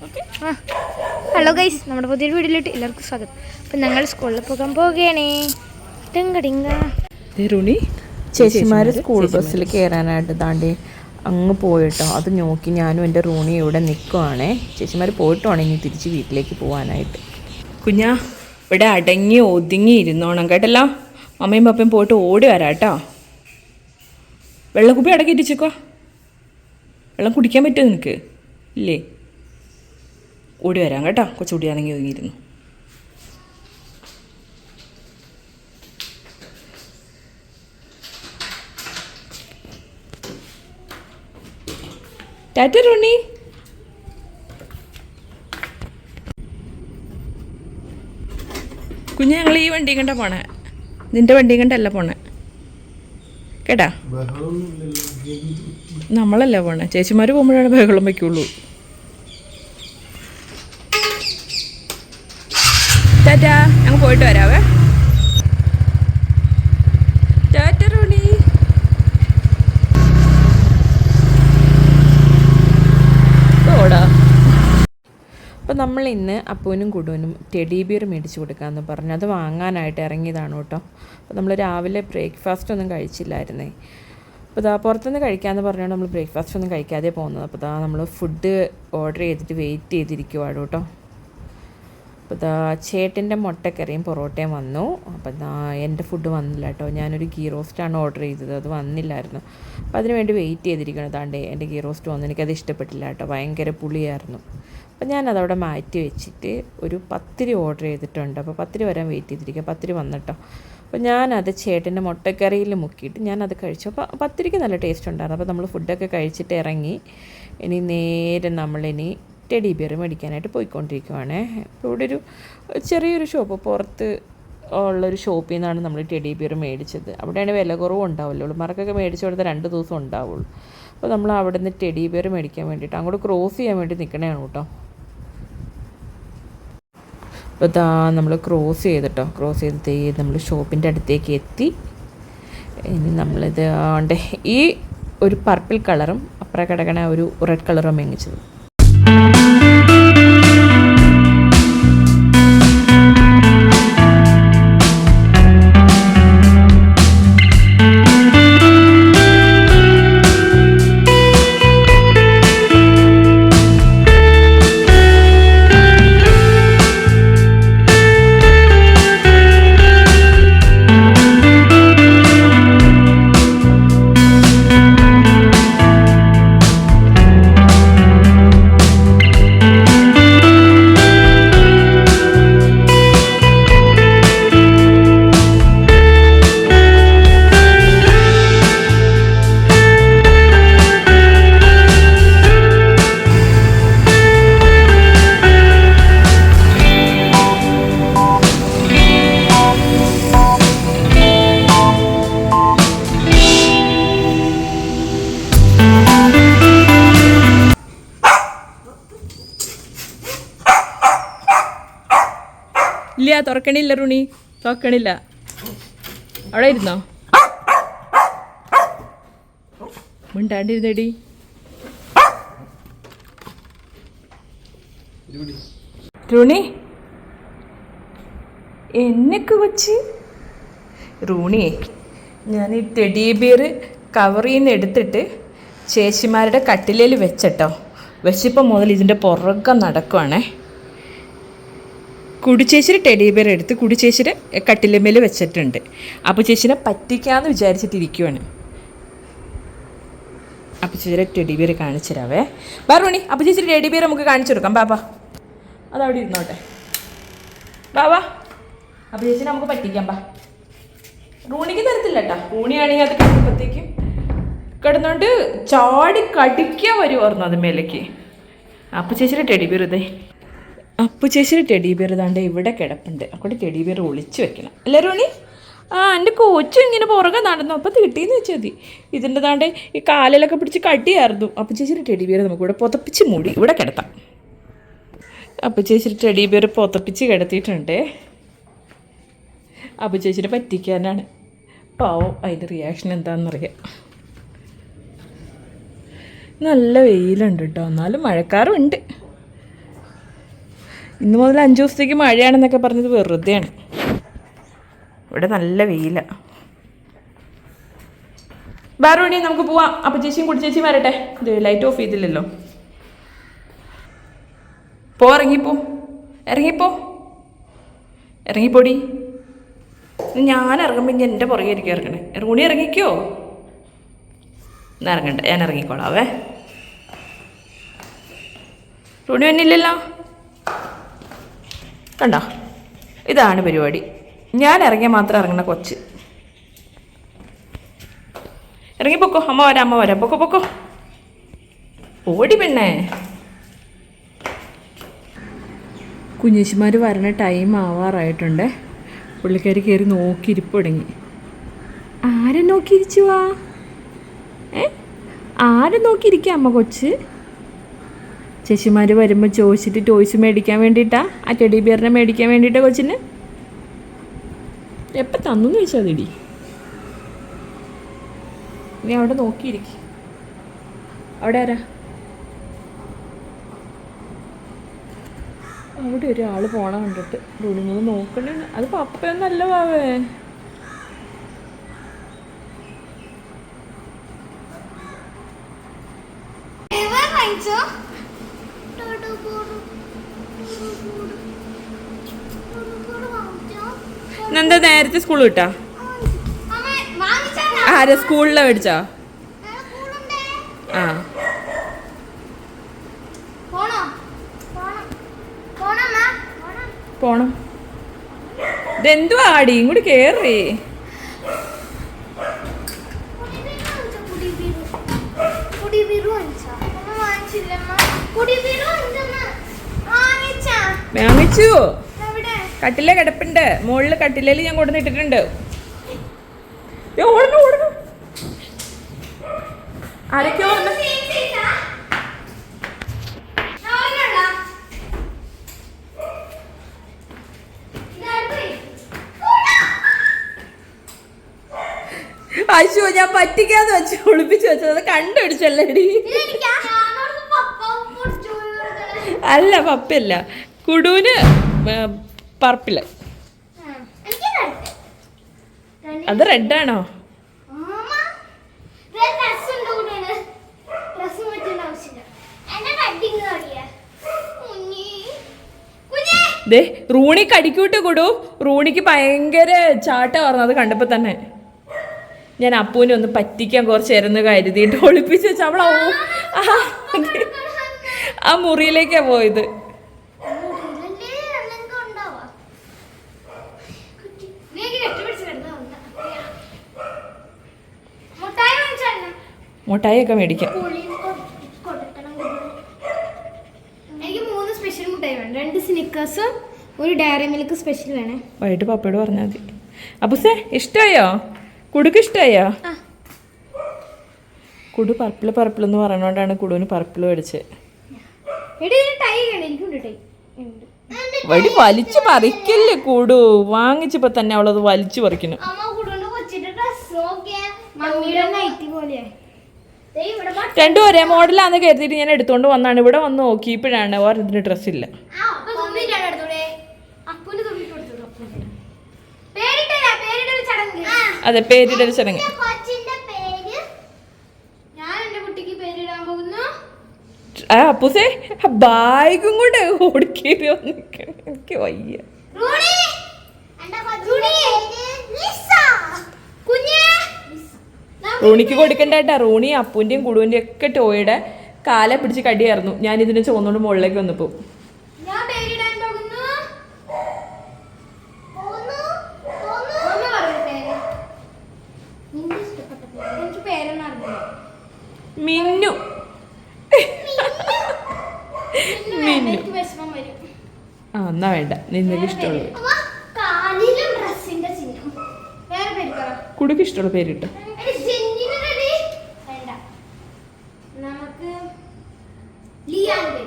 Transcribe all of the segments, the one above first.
ആ. Hello guys നമ്മുടെ പുതിയൊരു വീഡിയോയിലോട്ട് എല്ലാവർക്കും സ്വാഗതം. അപ്പം ഞങ്ങൾ സ്കൂളിൽ പോകാൻ പോവുകയാണേ. ടിങ്ക ടിങ്ക റുണി ചേച്ചിമാർ സ്കൂൾ ബസ്സിൽ കയറാനായിട്ട് താണ്ടി അങ്ങ് പോയിട്ടോ. അത് നോക്കി ഞാനും എന്റെ റൂണി ഇവിടെ നിൽക്കുവാണേ ചേച്ചിമാർ പോയിട്ടാണ് ഇനി തിരിച്ച് വീട്ടിലേക്ക് പോകാനായിട്ട് കുഞ്ഞാ ഇവിടെ അടങ്ങി ഒതുങ്ങി ഇരുന്നോണം കേട്ടല്ലോ? അമ്മയും പപ്പയും പോയിട്ട് ഓടി വരാം കേട്ടോ വെള്ളക്കുപ്പി അടക്കി ഇരിച്ചേക്കോ വെള്ളം കുടിക്കാൻ പറ്റുമോ നിനക്ക്? ഇല്ലേ? ഓടി വരാം കേട്ടോ. കൊച്ചുകുട്ടിയാണെങ്കിൽ ഒതുങ്ങിയിരുന്നു. ടാറ്റ റോണി കുഞ്ഞ് ഞങ്ങൾ ഈ വണ്ടി കണ്ട പോണേ. നിന്റെ വണ്ടി കണ്ടല്ല പോണേ. കേട്ടാ? നമ്മളല്ല പോണേ. ചേച്ചിമാർ പോകുമ്പോഴാണ് ബഹളം വയ്ക്കുള്ളൂ. ടാറ്റാ ഞങ്ങൾ പോയിട്ട് വരാവേ. ഓടാ. അപ്പോൾ നമ്മൾ ഇന്ന് അപ്പൂനും കുടുവിനും ടെഡി ബിയർ മേടിച്ച് കൊടുക്കാമെന്ന് പറഞ്ഞു. അത് വാങ്ങാനായിട്ട് ഇറങ്ങിയതാണ് കേട്ടോ. അപ്പോൾ നമ്മൾ രാവിലെ ബ്രേക്ക്ഫാസ്റ്റ് ഒന്നും കഴിച്ചില്ലായിരുന്നേ. അപ്പോൾ ഇതാ പുറത്തുനിന്ന് കഴിക്കാമെന്ന് പറഞ്ഞുകൊണ്ട് നമ്മൾ ബ്രേക്ക്ഫാസ്റ്റ് ഒന്നും കഴിക്കാതെ പോകുന്നത്. അപ്പോൾ ഇതാ നമ്മൾ ഫുഡ് ഓർഡർ ചെയ്തിട്ട് വെയിറ്റ് ചെയ്തിരിക്കുവാണ് കേട്ടോ. അപ്പോൾ ഇതാ ചേട്ടന്റെ മുട്ടക്കറിയും പൊറോട്ടയും വന്നു. അപ്പോൾ എന്റെ ഫുഡ് വന്നില്ല കേട്ടോ. ഞാനൊരു ഗീ റോസ്റ്റാണ് ഓർഡർ ചെയ്തത്. അത് വന്നില്ലായിരുന്നു. അപ്പോൾ അതിന് വേണ്ടി വെയിറ്റ് ചെയ്തിരിക്കണം താണ്ടേ എന്റെ ഗീ റോസ്റ്റ് വന്നു. എനിക്കത് ഇഷ്ടപ്പെട്ടില്ല കേട്ടോ. ഭയങ്കര പുളിയായിരുന്നു. അപ്പോൾ ഞാനതവിടെ മാറ്റി വെച്ചിട്ട് ഒരു പത്തിരി ഓർഡർ ചെയ്തിട്ടുണ്ട്. അപ്പോൾ പത്തിരി വരാൻ വെയിറ്റ് ചെയ്തിരിക്കുക. പത്തിരി വന്നിട്ടോ. അപ്പോൾ ഞാനത് ചേട്ടന്റെ മുട്ടക്കറിയിൽ മുക്കിയിട്ട് ഞാനത് കഴിച്ചു. അപ്പോൾ പത്തിരിക്ക് നല്ല ടേസ്റ്റ് ഉണ്ടായിരുന്നു. അപ്പോൾ നമ്മൾ ഫുഡൊക്കെ കഴിച്ചിട്ട് ഇറങ്ങി. ഇനി നേരെ നമ്മളിനി ടെഡി ബിയർ മേടിക്കാനായിട്ട് പോയിക്കൊണ്ടിരിക്കുവാണ്. അപ്പോൾ ഇവിടെ ഒരു ചെറിയൊരു ഷോപ്പ് പുറത്ത് ഉള്ളൊരു ഷോപ്പിൽ നിന്നാണ് നമ്മൾ ടെഡി ബിയർ മേടിച്ചത്. അവിടെയാണ് വില കുറവും ഉണ്ടാവുമല്ലോ. ഉള്ളുമാർക്കൊക്കെ മേടിച്ചു കൊടുത്ത രണ്ട് ദിവസം ഉണ്ടാവുള്ളൂ. അപ്പോൾ നമ്മൾ അവിടെ നിന്ന് ടെഡി ബിയർ മേടിക്കാൻ വേണ്ടിയിട്ട് അങ്ങോട്ട് ക്രോസ് ചെയ്യാൻ വേണ്ടി നിൽക്കണതാണ് കേട്ടോ. അപ്പോൾ ഇതാ നമ്മൾ ക്രോസ് ചെയ്തിട്ടോ ക്രോസ് ചെയ്തിട്ട് നമ്മൾ ഷോപ്പിന്റെ അടുത്തേക്ക് എത്തി. ഇനി നമ്മളിത് ഈ ഒരു പർപ്പിൾ കളറും അപ്പുറം കിടക്കണ ഒരു റെഡ് കളറും മേങ്ങിച്ചത് ഇല്ല തുറക്കണില്ല റുണി. തുറക്കണില്ല അവിടെ ഇരുന്നോ? മിണ്ടാണ്ടിരുന്നടി. റുണി. എന്നൊക്കെ വച്ച്. റൂണി ഞാൻ ഈ ടെഡി ബിയർ കവറിൽ നിന്ന് എടുത്തിട്ട് ചേച്ചിമാരുടെ കട്ടിലേൽ വെച്ചട്ടോ. വെച്ചിപ്പോൾ മുതൽ ഇതിന്റെ പുറകെ നടക്കുവാണേ. കുടിച്ചേച്ചിയുടെ ടെഡി ബിയർ എടുത്ത് കുടിച്ചേച്ചിരി കട്ടിലമേൽ വെച്ചിട്ടുണ്ട്. അപ്പോൾ ചേച്ചിനെ പറ്റിക്കാന്ന് വിചാരിച്ചിട്ടിരിക്കുവാണ്. അപ്പോൾ ചേച്ചിയുടെ ടെഡി ബിയർ കാണിച്ചു തരാവേ. ബാറുണി അപ്പോൾ ചേച്ചി ടെഡി ബിയർ നമുക്ക് കാണിച്ചു കൊടുക്കാം. ബാബാ അതവിടെ ഇരുന്നോട്ടെ. ബാബാ അപ്പോൾ ചേച്ചി നമുക്ക് പറ്റിക്കാം ബാ. റൂണിക്ക് തരത്തില്ല കേട്ടോ റൂണിയാണെങ്കിൽ അത് കിടക്കുമ്പോഴത്തേക്കും കിടന്നുകൊണ്ട് ചാടി കടിക്കാൻ വരുമായിരുന്നു അത് മേലേക്ക്. അപ്പോൾ ചേച്ചിയുടെ ടെഡി ബിയർ ഇതേ. അപ്പു ചേച്ചിയുടെ ടെഡി ബിയർ ഇതാണ്ട് ഇവിടെ കിടപ്പുണ്ട്. അപ്പോൾ ടെഡി ബിയർ ഒളിച്ച് വെക്കണം. അല്ലേ റോണി? ആ എന്റെ കൊച്ചും ഇങ്ങനെ പുറകെ നടന്നു. അപ്പോൾ കിട്ടിയെന്ന് വെച്ചാൽ മതി. ഇതിന്റെ താണ്ട് ഈ കാലിലൊക്കെ പിടിച്ച് കട്ടിയായിരുന്നു അപ്പം ചേച്ചിയുടെ ടെഡി ബിയർ നമുക്ക് ഇവിടെ പുതപ്പിച്ച് മൂടി ഇവിടെ കിടത്താം. അപ്പം ചേച്ചിയുടെ ടെഡി ബിയർ പുതപ്പിച്ച് കിടത്തിയിട്ടുണ്ട്. അപ്പം ചേച്ചിനെ പറ്റിക്കാനാണ്. പാവം അതിന്റെ റിയാക്ഷൻ എന്താണെന്നറിയാം നല്ല വെയിലുണ്ട് കേട്ടോ. എന്നാലും മഴക്കാറുണ്ട്. ഇന്ന് മുതൽ അഞ്ച് ദിവസത്തേക്ക് മഴയാണെന്നൊക്കെ പറഞ്ഞത് വെറുതെയാണ്. ഇവിടെ നല്ല വെയില. ബാറുണി നമുക്ക് പോവാം. അപ്പം ചേച്ചിയും കുടി ചേച്ചിയും വരട്ടെ. ഇത് ലൈറ്റ് ഓഫ് ചെയ്തില്ലല്ലോ. പോ ഇറങ്ങിപ്പോ. ഇറങ്ങിപ്പോ. ഇറങ്ങിപ്പോടി. ഞാൻ ഇറങ്ങുമ്പോൾ ഇനി എന്റെ പുറകെ ഇരിക്കും ഇറങ്ങണേ. റൂണി ഇറങ്ങിക്കോ? എന്നാ ഇറങ്ങണ്ട. ഞാൻ ഇറങ്ങിക്കോളാവേ റൂണി വന്നില്ലല്ലോ? കണ്ടോ? ഇതാണ് പരിപാടി. ഞാൻ ഇറങ്ങിയാൽ മാത്രം ഇറങ്ങണ കൊച്ച്. ഇറങ്ങിപ്പോക്കോ അമ്മ വരാം അമ്മ വരാം. പൊക്കോ പൊക്കോ. ഓടി പെണ്ണേ. കുഞ്ഞേച്ചിമാർ വരണ ടൈം ആവാറായിട്ടുണ്ട്. പുള്ളിക്കാരി കയറി നോക്കിയിരിപ്പ് തുടങ്ങി. ആരെ നോക്കിയിരിച്ചു വാ? ഏ? ആരെ നോക്കിയിരിക്കുക അമ്മ കൊച്ച്? ചേച്ചിമാർ വരുമ്പോൾ ചോദിച്ചിട്ട് ടോയ്സ് മേടിക്കാൻ വേണ്ടിയിട്ടാ ആ ടെഡി ബിയറിനെ മേടിക്കാൻ വേണ്ടിയിട്ടാ കൊച്ചിന്? എപ്പം തന്നു എന്ന് ചോദിച്ചാൽ അതിടി നീ അവിടെ നോക്കിയിരിക്കും. അവിടെ ആരാ? അവിടെ ഒരാൾ പോണ കണ്ടിട്ട്. റൂണിമൂന്ന് നോക്കണേ. അത് പപ്പയൊന്നല്ല പാവേ. എന്താ നേരത്തെ സ്കൂൾ വിട്ടാ? ആരാ സ്കൂളിലെ മേടിച്ചോ ആ. പോണം. ഇതെന്തുവാ ആടി? ഇങ്ങോട്ട് കേറി. വാങ്ങിച്ചു. കട്ടിലെ കിടപ്പുണ്ട്. മുകളിൽ കട്ടിലയിൽ ഞാൻ കൊണ്ടുവന്ന് ഇട്ടിട്ടുണ്ട്. അശു ഞാൻ പറ്റിക്കാന്ന് വെച്ച് ഒളിപ്പിച്ച് വെച്ചത് കണ്ടുപിടിച്ചല്ലേടി. അല്ല പപ്പല്ല കുടൂന് പർപ്പിൽ അത് റെഡാണോ ദേ റൂണി കടിക്കൂട്ട് കൊടു റൂണിക്ക് ഭയങ്കര ചാട്ട പറഞ്ഞു അത് കണ്ടപ്പോ തന്നെ ഞാൻ അപ്പൂനെ ഒന്ന് പറ്റിക്കാൻ കുറച്ച് നേരം കരുതിയിട്ട് ഒളിപ്പിച്ച് വെച്ചാൽ അവള ആ മുറിയിലേക്കാ പോയത് മുട്ടായിയൊക്കെ മേടിക്കാം. എനിക്ക് മൂന്ന് സ്പെഷ്യൽ മുട്ടായി വേണം. രണ്ട് സ്നിക്കേഴ്സും ഒരു ഡയറി മിൽക്ക് സ്പെഷ്യൽ വേണേ. വൈകിട്ട് പപ്പയോട് പറഞ്ഞാൽ മതി. അപ്പുസേ ഇഷ്ടായോ? കുടുക്ക് ഇഷ്ടമായോ കുടു പർപ്പിൾ പർപ്പിൾ എന്ന് പറഞ്ഞുകൊണ്ടാണ് കുടുവിന് പർപ്പിൾ മേടിച്ചത് എടി ഇതിന് ടൈ വേണം. എനിക്കുണ്ട് ഉണ്ട്. വഴി വലിച്ചു പറിക്കല്ലേ കൂടു? വാങ്ങിച്ചപ്പോ തന്നെ അവളത് വലിച്ചു പറിക്കുന്നു. മമ്മിയുടെ നൈറ്റി ബ- രണ്ടും ഒരേ മോഡലാന്ന് കരുതിയിട്ട് ഞാൻ എടുത്തോണ്ട് വന്നാണ്. ഇവിടെ വന്ന് നോക്കിയപ്പോഴാണ് ഇപ്പോഴാണ് ഓരോരുത്തിന് ഇല്ല. അതെ പേരിടൽ ചടങ്ങ്. എന്റെ കൊച്ചിന്റെ പേര്? ഞാൻ എന്റെ കുട്ടിക്ക് പേരിടാൻ പോകുന്നു. ആ അപ്പൂസേ ബാഗും കൂടെ ഓടിക്കേറി വന്നിരിക്കണ എനിക്ക് വയ്യ. റൂണി! റൂണിക്ക് കൊടുക്കണ്ടായിട്ടാ റൂണി അപ്പൂന്റെയും കുടുവിന്റെയും ഒക്കെ ടോയുടെ കാലെ പിടിച്ച് കടിയായിരുന്നു ഞാൻ ഇതിനെ ചോന്നോണ്ട് മുകളിലേക്ക് വന്നപ്പോ. മിന്നു. മിന്നു. ആ എന്നാ വേണ്ട. നിനക്ക് ഇഷ്ടമുള്ളത് കുടുക്ക് ഇഷ്ടമുള്ള പേരിട്ടോ എടി, ജെന്നിന് ready? വേണ്ട നമുക്ക് ലിയാന്ന്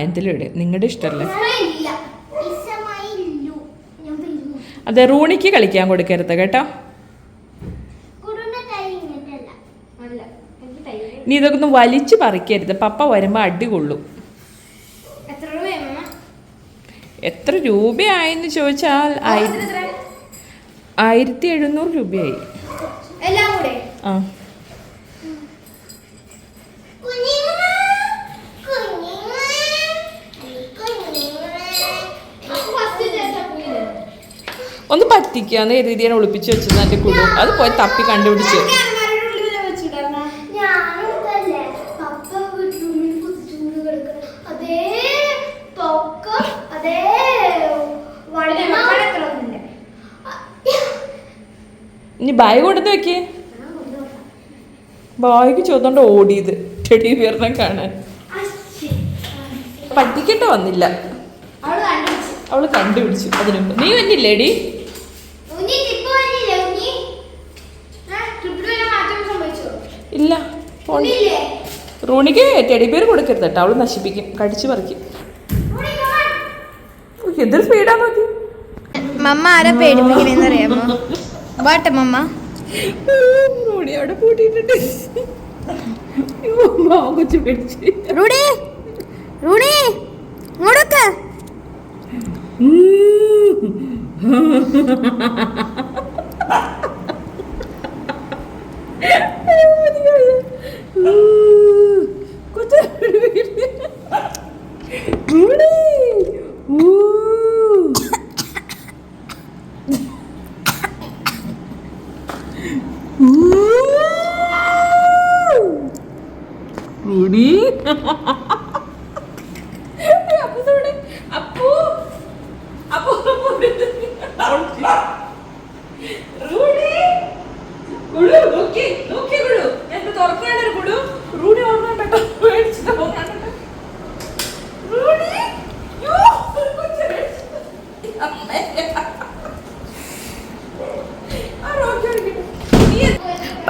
ആ നിങ്ങളുടെ ഇഷ്ടമല്ലേ. അതെ റൂണിക്ക് കളിക്കാൻ കൊടുക്കരുത് കേട്ടോ. നീ ഇതൊക്കെ ഒന്ന് വലിച്ചു പറിക്കരുത്. പപ്പ വരുമ്പോൾ അടി കൊള്ളും. എത്ര രൂപയായെന്ന് ചോദിച്ചാൽ ആയിര- ആയിരത്തി എഴുന്നൂറ് രൂപയായി. ആ. ഒന്ന് പറ്റിക്കാന്ന് കരുതി ഞാൻ ഒളിപ്പിച്ച് വെച്ചത് എന്റെ കുടു. അത് പോയി തപ്പി കണ്ടുപിടിച്ചു. അതേ പൊക്കം അതേ വണ്ണം ഇനി ബാഗ് കൊടുത്ത് വെക്കേ. ബാഗ് ചോദിച്ചോണ്ട് ഓടിയത്. ടെടി ബിയറിനെ കാണാൻ. പറ്റിക്കേണ്ട വന്നില്ല. അവൾ കണ്ടുപിടിച്ചു. അവൾ കണ്ടുപിടിച്ചു. അതിനുമ്പ്. നീ വന്നില്ലേടി? ഇല്ല. റൂണിക്ക് ടെഡി പേര് കൊടുക്കരുത് കേട്ടോ. അവൾ നശിപ്പിക്കും. കടിച്ചു പറിക്കും. എന്തൊരു സ്പീഡാ നോക്കി മമ്മ ആരാ പേടിപ്പിക്കണേന്ന് അറിയാമോ വാട്ട മമ്മ. റൂണി അവിടെ പാവം കൊച്ചു പേടിച്ച്. റൂഡി റൂഡി ഇങ്ങോട്ടൊക്കെ. Ooh.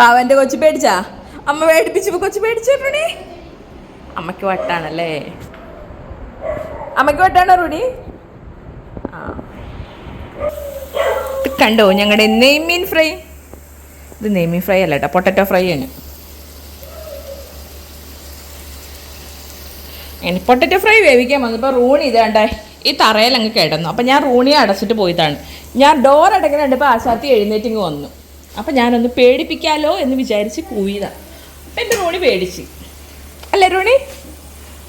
പാവന്റെ കൊച്ചു പേടിച്ചാ? അമ്മ പേടിപ്പിച്ചപ്പോ കൊച്ചു പേടിച്ചേ അമ്മയ്ക്ക് വട്ടാണല്ലേ? അമ്മയ്ക്ക് വട്ടാണോ ആ. കണ്ടോ ഞങ്ങളുടെ നെയ്മീൻ ഫ്രൈ? ഇത് നെയ്മീൻ ഫ്രൈ അല്ല കേട്ടോ പൊട്ടറ്റോ ഫ്രൈ ആണ്. ഇനി പൊട്ടറ്റോ ഫ്രൈ വേവിക്കാൻ വന്നപ്പോൾ റൂണി ഇതാണ്ടേ ഈ തറയിൽ അങ്ങ് കിടന്നു. അപ്പം ഞാൻ റൂണിയെ അടച്ചിട്ട് പോയതാണ്. ഞാൻ ഡോർ അടയ്ക്കുന്ന കണ്ടപ്പോൾ ആശാത്തി എഴുന്നേറ്റിങ് വന്നു. അപ്പം ഞാനൊന്ന് പേടിപ്പിക്കാലോ എന്ന് വിചാരിച്ച് അപ്പം എന്റെ റോണി പേടിച്ച്. അല്ല റോണി?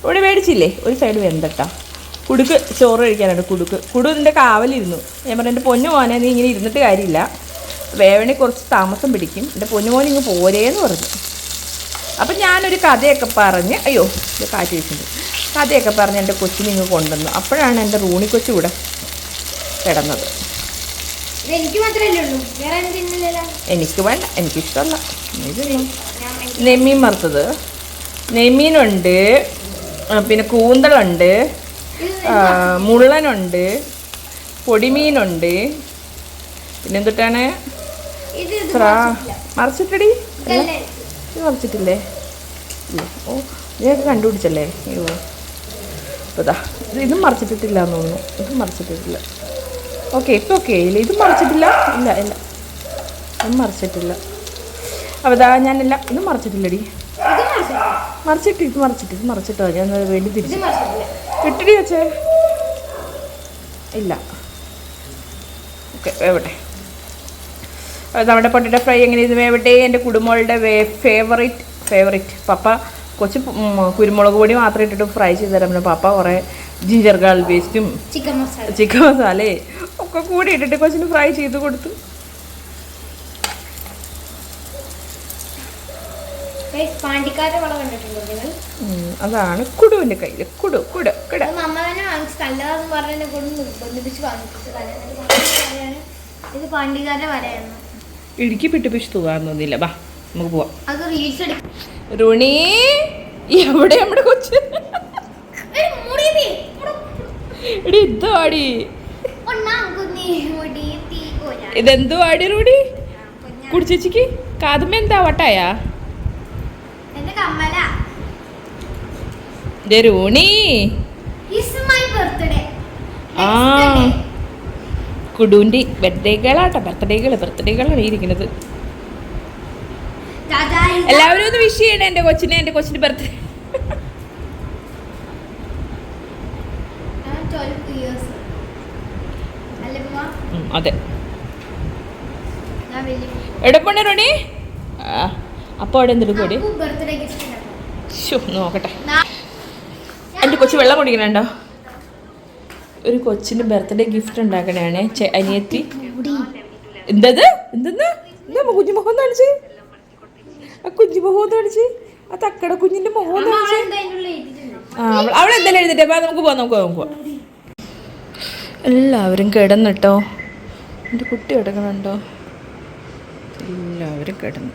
റോണി പേടിച്ചില്ലേ? ഒരു സൈഡ് വെന്തട്ടാ. കുടുക്ക് ചോറ് കഴിക്കാനുണ്ട് കുടുക്ക്. കുടു ഇതിന്റെ കാവലിരുന്നു. ഞാൻ പറഞ്ഞു എന്റെ പൊന്നു മോനെ നീ ഇങ്ങനെ ഇരുന്നിട്ട് കാര്യമില്ല. വേവണി കുറച്ച് താമസം പിടിക്കും. എന്റെ പൊന്നു മോൻ ഇങ്ങ് പോരേന്ന് പറഞ്ഞു. അപ്പം ഞാനൊരു കഥയൊക്കെ പറഞ്ഞ് അയ്യോ ഇത് കാറ്റ് വെച്ചിട്ടുണ്ട് കഥയൊക്കെ പറഞ്ഞ് എന്റെ കൊച്ചിനെ ഇങ്ങ് കൊണ്ടുവന്നു. അപ്പോഴാണ് എന്റെ റൂണി കൊച്ചു ഇവിടെ കിടന്നത്. എനിക്ക് മാത്രമല്ലേ ഉള്ളൂ. വേറെ തിന്നില്ലല്ലോ എനിക്ക് വേണ്ട എനിക്കിഷ്ടമല്ല. നെമ്മീൻ വറുത്തത്. നെമ്മീനുണ്ട് പിന്നെ കൂന്തളുണ്ട് മുള്ളനുണ്ട് പൊടിമീനുണ്ട്. പിന്നെ എന്തിട്ടാണ് മറിച്ചിട്ടടി? ഇത് മറിച്ചിട്ടില്ലേ? ഓ ഇതൊക്കെ കണ്ടുപിടിച്ചല്ലേ? അയ്യോ. അപ്പോൾ ഇത് ഇതും മറിച്ചിട്ടിട്ടില്ല എന്ന് തോന്നുന്നു. ഇതും മറിച്ചിട്ടിട്ടില്ല. ഓക്കെ ഇപ്പം ഓക്കെ ഇല്ല ഇതും മറിച്ചിട്ടില്ല. ഇല്ല ഇല്ല. ഇതും മറിച്ചിട്ടില്ല. അപ്പോൾ ഇതാ ഞാനില്ല. ഇതും മറിച്ചിട്ടില്ലടി. മറിച്ചിട്ട് ഇത് മറിച്ചിട്ട് ഇത് മറിച്ചിട്ടോ ഞാൻ വേണ്ടി തിരിച്ചു. ഇട്ടിടി വെച്ചേ. ഇല്ല. ഓക്കെ വേവട്ടെ. നമ്മുടെ പൊട്ടിട്ട ഫ്രൈ എങ്ങനെ ഇത് വേവട്ടെ? എന്റെ കുടുംബങ്ങളുടെ ഫേവറേറ്റ് ഫേവറേറ്റ് പപ്പ കൊച്ചു കുരുമുളക് പൊടി മാത്രം ഇട്ടിട്ട് ഫ്രൈ ചെയ്ത് തരാം. പിന്നെ പപ്പ കുറേ ജിഞ്ചർ ഗാൾ പേസ്റ്റും ചിക്കൻ മസാല ചിക്കൻ മസാലേ ഒക്കെ കൂടി ഇട്ടിട്ട് കൊച്ചിന് ഫ്രൈ ചെയ്ത് കൊടുത്തു. അതാണ്. കുടുവിന്റെ കയ്യിൽ കുടു കുടു കുട. ഇടുക്കി പിട്ടിപ്പിച്ച് തൂവാന്ന് തോന്നില്ല ബാ നമുക്ക് പോവാം. റുണി എവിടെ നമ്മുടെ കൊച്ച്? എടി ഇതുവാടി ഇതെന്തുവാടി റൂടി കുടിച്ചേച്ചിക്ക് കാതുമ്പ എന്താ വട്ടായാ? ബർത്ത്ഡേ ആ കുടുവിന്റെ ബർത്ത്ഡേകളാട്ടോ ബർത്ത്ഡേകൾ ബർത്ത്ഡേകളാണ് ഇരിക്കുന്നത്. എല്ലാവരും ഒന്ന് വിഷ് ചെയ്യണേ എന്റെ കൊച്ചിനെ എന്റെ കൊച്ചിന്റെ ബർത്ത്ഡേ ഉം, അതെ. എടപ്പണി റോണി? അപ്പോൾ അവിടെ എന്തെടുക്കൂടി നോക്കട്ടെ. എന്റെ കൊച്ചു വെള്ളം കുടിക്കണുണ്ടോ? ഒരു കൊച്ചിന്റെ ബർത്ത്ഡേ ഗിഫ്റ്റ് ഉണ്ടാക്കണേ ചെ- അനിയത്തി. എന്തത്? എന്തെന്ന്? എന്താ കുഞ്ഞു മുഖം കാണിച്ച്. ആ കുഞ്ഞു മുഖം കാണിച്ച്. ആ തക്കട കുഞ്ഞിന്റെ മുഖം കാണിച്ച്. ആ അവൾ- എന്തായാലും എഴുതിട്ടെ ബാ നമുക്ക് പോവാം നമുക്ക് പോവാം നമുക്ക് പോവാം. എല്ലാവരും കിടന്നിട്ടോ? എന്റെ കുട്ടി കിടക്കുന്നുണ്ടോ? എല്ലാവരും കിടന്നു.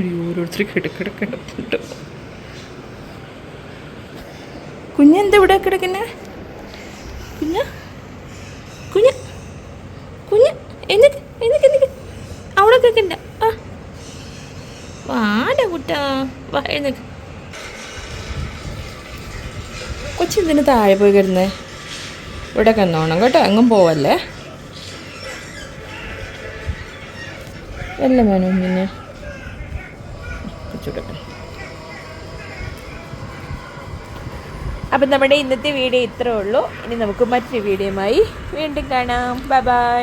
ഓരോരുത്തർ കിടക്കിട കിടപ്പുണ്ടോ. കുഞ്ഞെന്താ ഇവിടെ കിടക്കുന്നേ? കുഞ്ഞ? കുഞ്ഞ? കുഞ്ഞ്? എന്നിട്ട് എന്നിട്ട് എന്നിട്ട് അവിടെ കേൾക്കണ്ട കുട്ടാ വാ കൊച്ചെന്തിനു താഴെ പോയി കിടന്നേ? ഇവിടെ കിടന്നോണം കേട്ടോ എങ്ങും പോവല്ലേ? എല്ലാം മനു പിന്നെ. അപ്പം നമ്മുടെ ഇന്നത്തെ വീഡിയോ ഇത്രേ ഉള്ളൂ. ഇനി നമുക്ക് മറ്റൊരു വീഡിയോയുമായി വീണ്ടും കാണാം. Bye bye